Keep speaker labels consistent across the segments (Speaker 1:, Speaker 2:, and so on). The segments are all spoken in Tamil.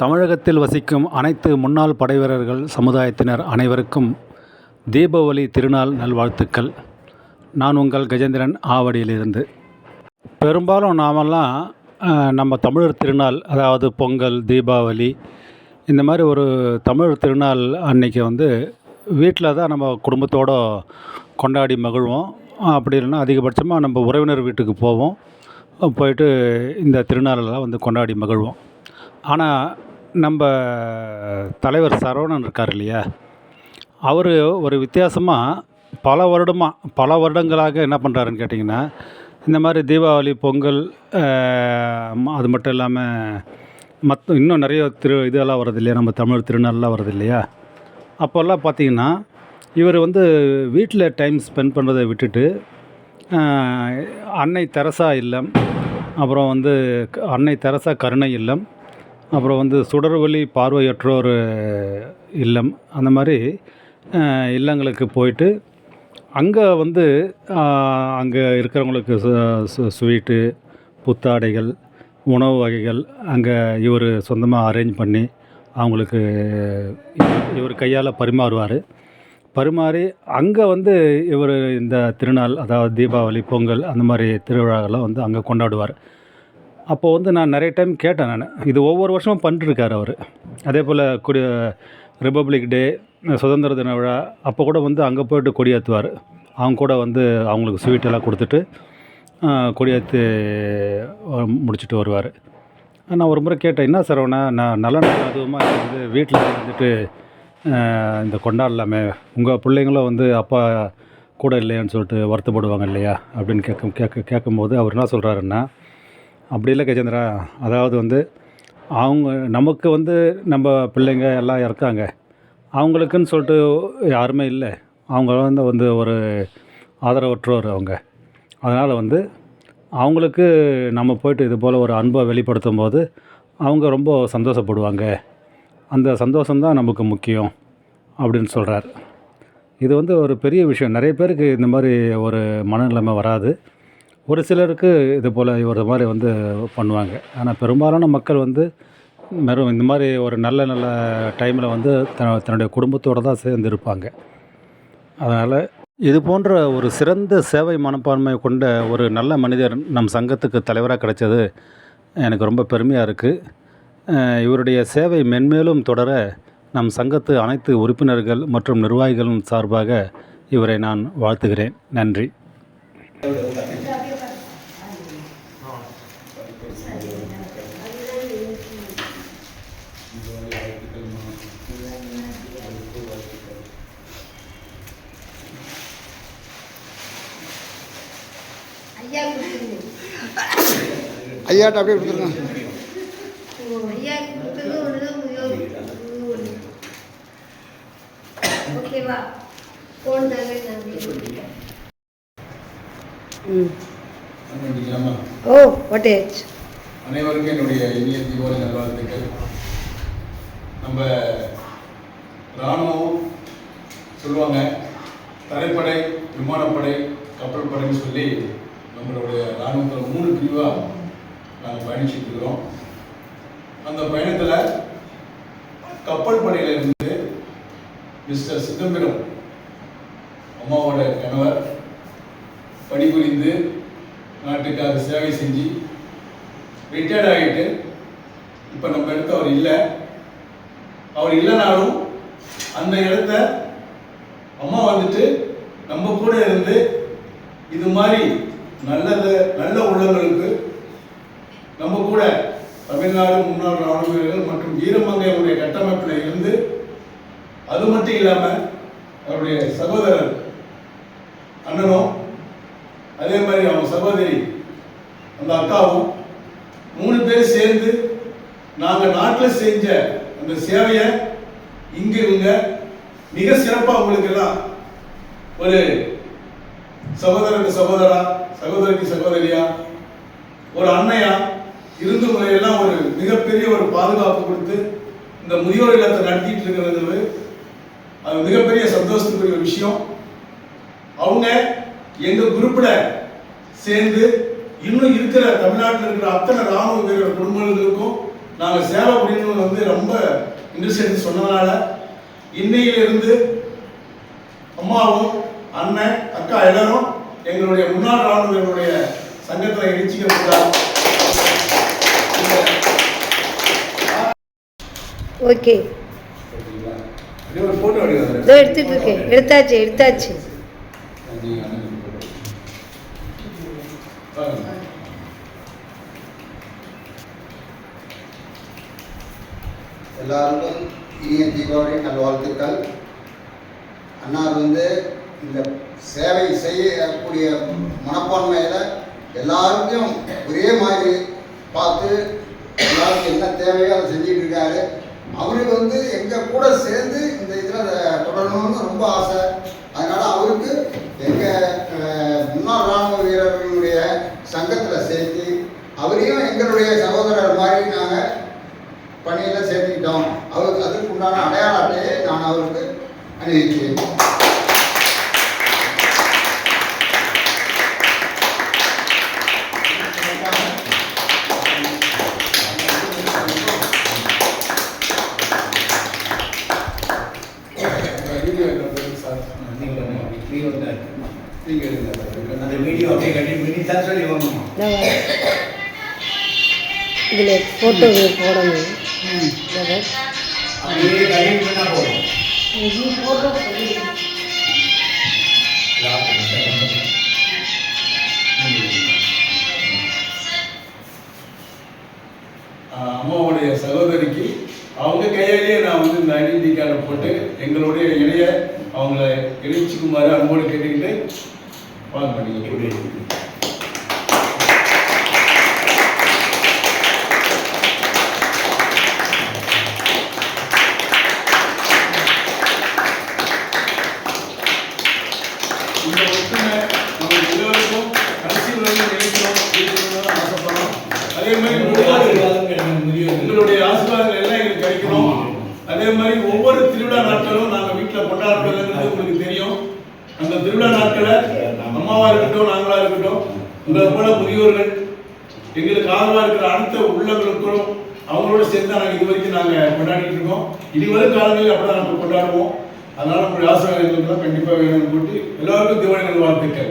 Speaker 1: தமிழகத்தில் வசிக்கும் அனைத்து முன்னாள் படைவீரர்கள் சமுதாயத்தினர் அனைவருக்கும் தீபாவளி திருநாள் நல்வாழ்த்துக்கள். நான் உங்கள் கஜேந்திரன் ஆவடியிலிருந்து. பெரும்பாலும் நாமெல்லாம் நம்ம தமிழர் திருநாள் அதாவது பொங்கல் தீபாவளி இந்த மாதிரி ஒரு தமிழர் திருநாள் அன்னைக்கு வந்து வீட்டில் தான் நம்ம குடும்பத்தோடு கொண்டாடி மகிழ்வோம். அப்படி இல்லைன்னா அதிகபட்சமாக நம்ம உறவினர் வீட்டுக்கு போவோம். போயிட்டு இந்த திருநாளெல்லாம் வந்து கொண்டாடி மகிழ்வோம். ஆனால் நம்ம தலைவர் சரவணன் இருக்கார் இல்லையா? அவர் ஒரு வித்தியாசமாக பல வருடமாக பல வருடங்களாக என்ன பண்ணுறாருன்னு கேட்டிங்கன்னா இந்த மாதிரி தீபாவளி பொங்கல் அது மட்டும் இல்லாமல் மற்ற இன்னும் நிறைய திரு இதெல்லாம் வருது இல்லையா? நம்ம தமிழ் திருநாள்லாம் வருது இல்லையா? அப்போல்லாம் பார்த்தீங்கன்னா இவர் வந்து வீட்டில் டைம் ஸ்பெண்ட் பண்ணுறதை விட்டுட்டு அன்னை தெரசா இல்லம் அப்புறம் வந்து அன்னை தெரசா கருணை இல்லம் அப்புறம் வந்து சுடர்வழி பார்வையற்றோர் இல்லம் அந்த மாதிரி இல்லங்களுக்கு போயிட்டு அங்கே வந்து அங்கே இருக்கிறவங்களுக்கு சு- சு- ஸ்வீட்டு புத்தாடைகள் உணவு வகைகள் அங்கே இவர் சொந்தமாக அரேஞ்ச் பண்ணி அவங்களுக்கு இவர் கையால் பரிமாறுவார். பரிமாறி அங்கே வந்து இவர் இந்த திருநாள் அதாவது தீபாவளி பொங்கல் அந்த மாதிரி திருவிழாக்கெல்லாம் வந்து அங்கே கொண்டாடுவார். அப்போது வந்து நான் நிறைய டைம் கேட்டேன் நான். இது ஒவ்வொரு வருஷமும் பண்ணிட்டுருக்காரு அவர். அதே போல் கொடி ரிப்பப்ளிக் டே சுதந்திர தின விழா அப்போ கூட வந்து அங்கே போயிட்டு கொடியேற்றுவார் அவங்க கூட வந்து அவங்களுக்கு ஸ்வீட் எல்லாம் கொடுத்துட்டு ஆஹ், கொடியேற்றி முடிச்சுட்டு வருவார். நான் ஒரு முறை கேட்டேன் என்ன சார் நான் நல்ல நாள் அதுவுமா வந்து வீட்டில் வந்துட்டு இந்த கொண்டாடலாமே. உங்கள் பிள்ளைங்களும் வந்து அப்பா கூட இல்லையான்னு சொல்லிட்டு வருத்தப்படுவாங்க இல்லையா? அப்படின்னு கேட்கும் கேட்க கேட்கும்போது அவர் என்ன சொல்கிறாருன்னா அப்படி இல்லை கஜேந்திரா. அதாவது வந்து அவங்க நமக்கு வந்து நம்ம பிள்ளைங்க எல்லாம் இருக்காங்க அவங்களுக்குன்னு சொல்லிட்டு யாருமே இல்லை. அவங்க வந்து வந்து ஒரு ஆதரவற்றோர் அவங்க. அதனால் வந்து அவங்களுக்கு நம்ம போய்ட்டு இது போல் ஒரு அன்பை வெளிப்படுத்தும் போது அவங்க ரொம்ப சந்தோஷப்படுவாங்க. அந்த சந்தோஷம்தான் நமக்கு முக்கியம் அப்படின்னு சொல்கிறார் இது வந்து ஒரு பெரிய விஷயம். நிறைய பேருக்கு இந்த மாதிரி ஒரு மனநிலைமை வராது. ஒரு சிலருக்கு இது போல் ஒரு மாதிரி வந்து பண்ணுவாங்க. ஆனால் பெரும்பாலான மக்கள் வந்து வெறும் இந்த மாதிரி ஒரு நல்ல நல்ல டைமில் வந்து த தன்னுடைய குடும்பத்தோடு தான் சேர்ந்து இருப்பாங்க அதனால் இது போன்ற ஒரு சிறந்த சேவை மனப்பான்மை கொண்ட ஒரு நல்ல மனிதர் நம் சங்கத்துக்கு தலைவராக கிடைச்சது எனக்கு ரொம்ப பெருமையாக இருக்குது இவருடைய சேவை மென்மேலும் தொடர நம் சங்கத்து அனைத்து உறுப்பினர்கள் மற்றும் நிர்வாகிகளும் சார்பாக இவரை நான் வாழ்த்துகிறேன். நன்றி
Speaker 2: ஐயா கொடுத்துருங்க
Speaker 3: ஐயாட்ட அப்படியே கொடுத்துருங்க.
Speaker 2: ஓகேவா? ஓ வாட் ஏஜ்
Speaker 4: அனைவருக்கும் என்னுடைய இனிய தீபாவளி நல்வாழ்த்துக்கள். நம்ம இராணுவம் சொல்லுவாங்க தரைப்படை விமானப்படை கப்பல் படைன்னு சொல்லி நம்மளுடைய இராணுவத்தில் மூணு பிரிவாக நாங்கள் பயணிச்சுட்டு இருக்கிறோம் அந்த பயணத்தில் கப்பல் பணியிலிருந்து மிஸ்டர் சிதம்பரம் அம்மாவோட கணவர் பணிபுரிந்து நாட்டுக்காக சேவை செஞ்சு ரிட்டையர்ட் ஆகிட்டு இப்போ நம்ம இடத்த அவர் இல்லை. அவர் இல்லைனாலும் அந்த இடத்த அம்மா வந்துட்டு நம்ம கூட இருந்து இது மாதிரி நல்லது நல்ல உள்ளங்களுக்கு நம்ம கூட தமிழ்நாடு முன்னாள் ராணுவ வீரர்கள் மற்றும் வீரமங்கையுடைய கட்டமைப்பில் இருந்து அது மட்டும் இல்லாமல் அவருடைய சகோதரர் அண்ணனும் அதே மாதிரி அவங்க சகோதரி அந்த அக்காவும் மூணு பேர் சேர்ந்து நாங்கள் நாட்டில் செஞ்ச அந்த சேவையை இங்கே இவங்க மிக சிறப்பாக உங்களுக்கு எல்லாம் ஒரு சகோதரருக்கு சகோதரா சகோதரிக்கு சகோதரியா? ஒரு அன்னையா? இருந்து முறையெல்லாம் ஒரு மிகப்பெரிய ஒரு பாதுகாப்பு கொடுத்து இந்த முதியோர் இல்லத்தை நடத்திட்டு இருக்கிறது அது மிகப்பெரிய சந்தோஷத்துக்குரிய விஷயம். அவங்க எங்க குரூப்பில் சேர்ந்து இன்னும் இருக்கிற தமிழ்நாட்டில் இருக்கிற அத்தனை ராணுவ வீரர் குடும்பங்களுக்கும் நாங்கள் சேவை புரியணும்னு வந்து ரொம்ப இன்ட்ரெஸ்ட் எடுத்து சொன்னதுனால இன்னையிலிருந்து அம்மாவும் அண்ணன் அக்கா எல்லாரும் எங்களுடைய முன்னாள் ராணுவர்களுடைய சங்கத்தில் இணைச்சிக்கிறதுக்காக
Speaker 2: ஓகே. இதோ எடுத்துட்டு இருக்கேன். எடுத்தாச்சு எடுத்தாச்சு.
Speaker 3: எல்லாருக்கும் இனிய தீபாவளி நல்வாழ்த்துக்கள். அன்னார் வந்து இந்த சேவை செய்யக்கூடிய மனப்பான்மையில் எல்லாருக்கும் ஒரே மாதிரி பார்த்து எல்லாருக்கும் என்ன தேவையோ அதை செஞ்சுட்டு இருக்காரு. அவருக்கு வந்து எங்கள் கூட சேர்ந்து இந்த இதில் தொடரணும்னு ரொம்ப ஆசை. அதனால் அவருக்கு எங்கள் முன்னாள் இராணுவ வீரர்களுடைய சங்கத்தில் சேர்த்து அவரையும் எங்களுடைய சகோதரர் மாதிரி நாங்கள் பணியில் சேர்த்துக்கிட்டோம். அவருக்கு அதுக்கு உண்டான அடையாள அட்டையை நான் அவருக்கு அணிவிக்கிறேன்.
Speaker 2: இதில் ஃபோட்டோ போடணும்
Speaker 4: அம்மாவுடைய சகோதரிக்கு அவங்க கையாலேயே நான் வந்து இந்த ஐடென்டி கார்டை போட்டு எங்களுடைய இணைய அவங்கள இணைச்சிக்குமாறு அன்போடு கேட்டுக்கிட்டு வாங்க பண்ணிக்க ஒவ்வொரு திருவிழா நாட்களும் நாங்கள் வீட்டில் கொண்டாடுறதுங்கிறது உங்களுக்கு தெரியும். அந்த திருவிழா நாட்களை அம்மாவா இருக்கட்டும் நாங்களா இருக்கட்டும் உங்களை போல முதியோர்கள் எங்களுக்கு ஆதரவா இருக்கிற அடுத்த உள்ளங்களுக்கும் அவங்களோட சேர்ந்து நாங்கள் இது வரைக்கும் நாங்கள் கொண்டாடிட்டு இருக்கோம். இனிவரும் காலங்களில் அப்படி தான் கொண்டாடுவோம். அதனால உங்களுடைய ஆசீர்வாதம் தான் கண்டிப்பாக வேணும்னு போட்டு எல்லாருக்கும் தீபாவளி நல்வாழ்த்துக்கள்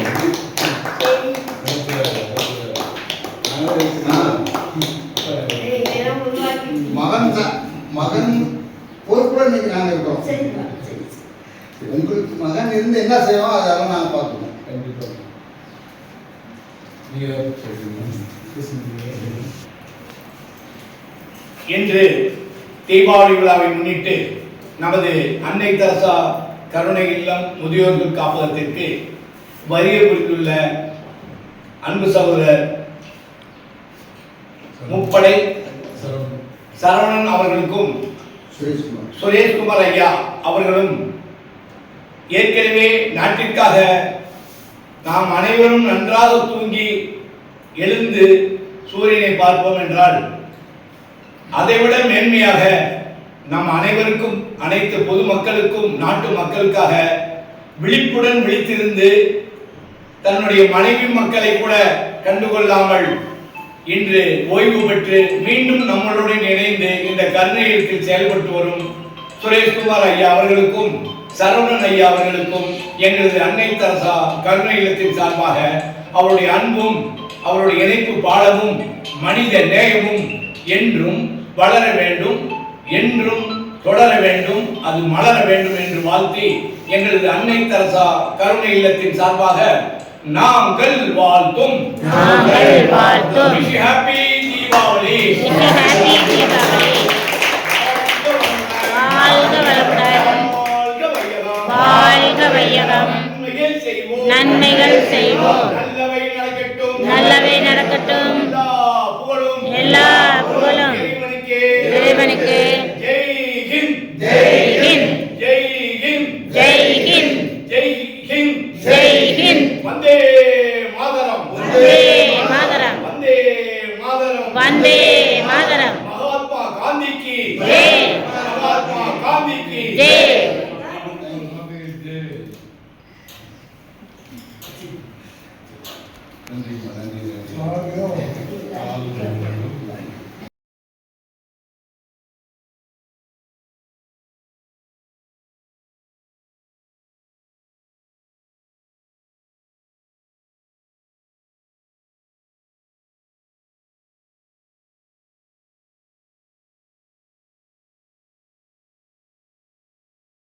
Speaker 3: மகன் பொறுப்புல இன்னைக்கு நாங்கள் இருக்கோம். உங்களுக்கு மகன் இருந்து என்ன செய்வோம் அதெல்லாம் நாங்கள் பார்த்துக்கோம்
Speaker 4: கண்டிப்பா. நீங்க ஏதாவது சொல்றீங்களா?
Speaker 5: இன்று தீபாவளி விழாவை முன்னிட்டு நமது அன்னை தரசா கருணை இல்லம் முதியோர்கள் காப்பகத்திற்கு வருகை புரிந்துள்ள அன்பு சகோதரர் முப்படை
Speaker 4: சரவணன்.
Speaker 5: அவர்களுக்கும்
Speaker 3: சுரேஷ்குமார்
Speaker 5: சுரேஷ்குமார் ஐயா அவர்களும் ஏற்கனவே நாட்டிற்காக நாம் அனைவரும் நன்றாக தூங்கி எழுந்து சூரியனை பார்ப்போம் என்றால் அதைவிட மேன்மையாக நம் அனைவருக்கும் அனைத்து பொதுமக்களுக்கும் நாட்டு மக்களுக்காக விழிப்புடன் விழித்திருந்து தன்னுடைய மனைவி மக்களை கூட கண்டுகொள்ளாமல் இன்று ஓய்வு பெற்று மீண்டும் நம்மளுடன் இணைந்து இந்த கருணையத்தில் செயல்பட்டு வரும் சுரேஷ்குமார் ஐயா அவர்களுக்கும் சரவணன் ஐயா அவர்களுக்கும் எங்களது அன்னை தரசா கருணை இல்லத்தின் சார்பாக அவருடைய அன்பும் அவருடைய இணைப்பு பாலமும் மனித நேயமும் என்றும் வளர வேண்டும் என்றும் தொடர வேண்டும் அது மலர வேண்டும் என்று வாழ்த்தி எங்களது அன்னை தரசா கருணை இல்லத்தின் சார்பாக நாங்கள் வாழ்த்தும்
Speaker 6: நாங்கள் வாழ்த்தும்.
Speaker 5: You happy Deepavali
Speaker 6: happy Deepavali. வாழ்க வளமுடன்.
Speaker 5: வாழ்க வையகம். வையகம்
Speaker 7: நன்மைகள் செய்வோம்
Speaker 5: நன்மைகள் செய்வோம்
Speaker 7: நல்ல
Speaker 5: வந்தே மாதரம். வந்தே மாதரம். வந்தே மாதரம். வந்தே மாதரம். மகாத்மா காந்திக்கு. ஜெய். மகாத்மா காந்திக்கு. ஜெய்.